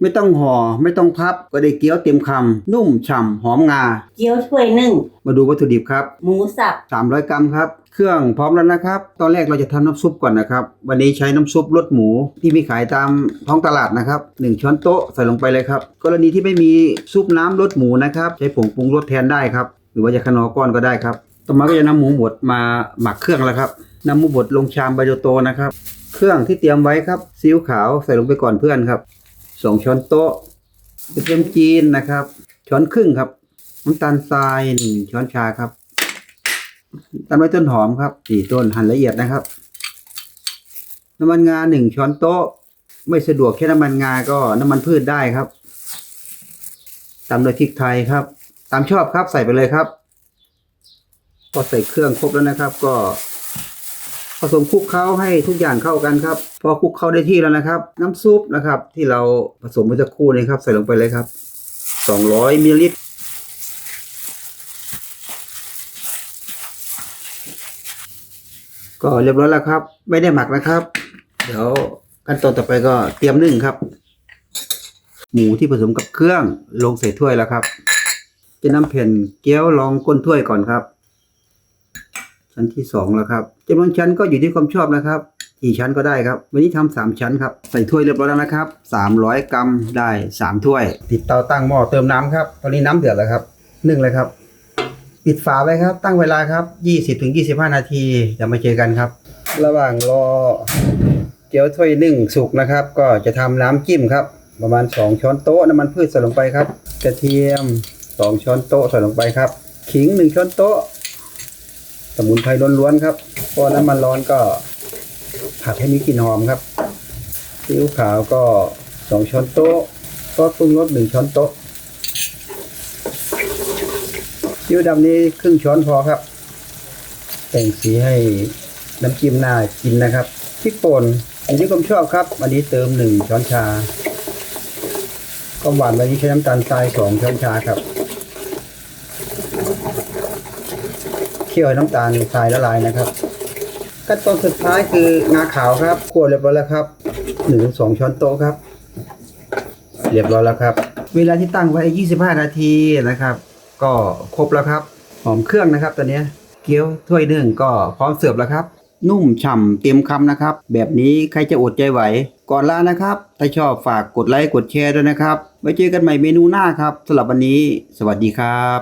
ไม่ต้องห่อไม่ต้องพับก็ได้เกี๊ยวเต็มคำนุ่มฉ่ำหอมงา เกี๊ยวถ้วยหนึ่ง มาดูวัตถุดิบครับ หมูสับ 300 กรัมครับ เครื่องพร้อมแล้วนะครับ ตอนแรกเราจะทำน้ำซุปก่อนนะครับ วันนี้ใช้น้ำซุปรสหมูที่มีขายตามท้องตลาดนะครับ 1 ช้อนโต๊ะใส่ลงไปเลยครับ กรณีที่ไม่มีซุปน้ำรสหมูนะครับ ใช้ผงปรุงรสแทนได้ครับ หรือว่าจะขนอก้อนก็ได้ครับ ต่อมาก็จะนำหมูบดมาหมักเครื่องแล้วครับนำหมูบดลงชามใบโตๆนะครับ เครื่องที่เตรียมไว้ครับซีอิ๊วขาวใส่ลงไปก่อนเพื่อนครับ สองช้อนโต๊ะกระเทียมจีนนะครับ ช้อนครึ่งครับน้ำตาลทรายหนึ่งช้อนชาครับตามด้วยต้นหอมครับสี่ต้นหั่นละเอียดนะครับ น้ำมันงาหนึ่งช้อนโต๊ะ ไม่สะดวกแค่น้ำมันงาก็น้ำมันพืชได้ครับตามด้วยพริกไทยครับ ตามชอบครับใส่ไปเลยครับ พอใส่เครื่องครบแล้วนะครับ ก็ สมคลุกเคล้าให้ทุกอย่างเข้ากันครับ พอคลุกเข้าได้ที่แล้วนะครับ น้ำซุปนะครับ ที่เราผสมเมื่อสักครู่นี้ครับ ใส่ลงไปเลยครับ 200มิลลิลิตรก็เรียบร้อยแล้วครับ ไม่ได้หมักนะครับ เดี๋ยวขั้นตอนต่อไปก็เตรียมนึ่งครับ หมูที่ผสมกับเครื่องลงใส่ถ้วยแล้วครับ จะนำแผ่นเกี๊ยวรองก้นถ้วยก่อนครับ ชั้นที่สองแล้วครับจำนวนชั้นก็อยู่ที่ความชอบนะครับกี่ชั้นก็ได้ครับ วันนี้ทำสามชั้นครับ ใส่ถ้วยเรียบร้อยแล้วนะครับสามร้อยกรัมได้สามถ้วย ติดเตาตั้งหม้อเติมน้ำครับ ตอนนี้น้ำเดือดแล้วครับนึ่งเลยครับ ปิดฝาไว้ครับ ตั้งเวลาครับ 20ถึง25 นาทีเดี๋ยวมาเจอกันครับ ระหว่างรอเกี๊ยวถ้วยนึ่งสุกนะครับ ก็จะทำน้ำจิ้มครับ ประมาณ 2 ช้อนโต๊ะน้ำมันพืชใส่ลงไปครับ กระเทียม 2 ช้อนโต๊ะใส่ลงไปครับ ขิง 1 ช้อนโต๊ะ สมุนไพรล้วนๆครับพอน้ำมันร้อนก็ผัดให้มีกลิ่นหอมครับซีอิ๊วขาวก็2ช้อนโต๊ะซอสปรุงรส1ช้อนโต๊ะซีอิ๊วดำนี้ครึ่งช้อนพอครับ แต่งสีให้น้ำจิ้มหน่ากินนะครับพริกป่นอันนี้ผมชอบครับ อันนี้เติมหนึ่งช้อนชาความหวานวันนี้ใช้น้ำตาลทรายสองช้อนชาครับ เคี่ยวให้น้ำตาลทรายละลายนะครับ ขั้นตอนสุดท้ายคืองาขาวครับคั่วเรียบร้อยแล้วครับหนึ่งถึงสองช้อนโต๊ะครับ เรียบร้อยแล้วครับ เวลาที่ตั้งไว้ 25 นาทีนะครับ ก็ครบแล้วครับ หอมเครื่องนะครับตอนนี้เกี๊ยวถ้วยหนึ่งก็พร้อมเสิร์ฟแล้วครับนุ่มฉ่ำเต็มคำนะครับ แบบนี้ใครจะอดใจไหว ก่อนลานะครับ ถ้าชอบฝากกดไลค์กดแชร์ด้วยนะครับ ไว้เจอกันใหม่เมนูหน้าครับสำหรับวันนี้ สวัสดีครับ